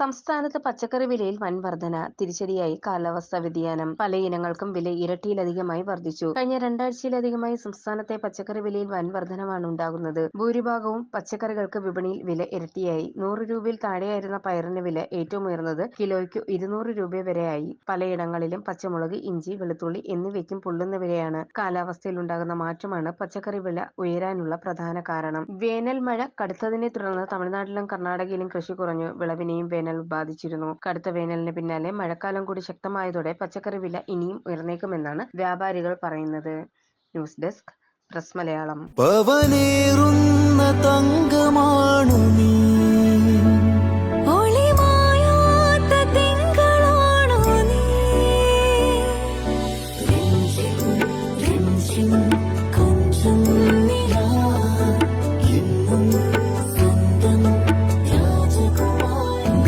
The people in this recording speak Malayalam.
സംസ്ഥാനത്ത് പച്ചക്കറി വിലയിൽ വൻ വർധന തിരിച്ചടിയായി കാലാവസ്ഥാ വ്യതിയാനം പല ഇനങ്ങൾക്കും വില ഇരട്ടിയിലധികമായി വർദ്ധിച്ചു കഴിഞ്ഞ രണ്ടാഴ്ചയിലധികമായി സംസ്ഥാനത്തെ പച്ചക്കറി വിലയിൽ വൻ വർധനമാണ് ഉണ്ടാകുന്നത്. ഭൂരിഭാഗവും പച്ചക്കറികൾക്ക് വിപണിയിൽ വില ഇരട്ടിയായി. നൂറ് രൂപയിൽ താഴെയായിരുന്ന പയറിന് വില ഏറ്റവും ഉയർന്നത് കിലോയ്ക്ക് ഇരുന്നൂറ് രൂപ വരെയായി. പലയിടങ്ങളിലും പച്ചമുളക് ഇഞ്ചി വെളുത്തുള്ളി എന്നിവയ്ക്കും പൊള്ളുന്ന വിലയാണ്. കാലാവസ്ഥയിൽ ഉണ്ടാകുന്ന മാറ്റമാണ് പച്ചക്കറി വില ഉയരാനുള്ള പ്രധാന കാരണം. വേനൽ മഴ കടുത്തതിനെ തുടർന്ന് തമിഴ്നാട്ടിലും കർണാടകയിലും കൃഷി കുറഞ്ഞു. വിളവിനെയും വേനൽ ബാധിച്ചിരുന്നു. കടുത്ത വേനലിന് പിന്നാലെ മഴക്കാലം കൂടി ശക്തമായതോടെ പച്ചക്കറി വില ഇനിയും ഉയർന്നേക്കുമെന്നാണ് വ്യാപാരികൾ പറയുന്നത്. News desk press Malayalam. രാജകുമാരി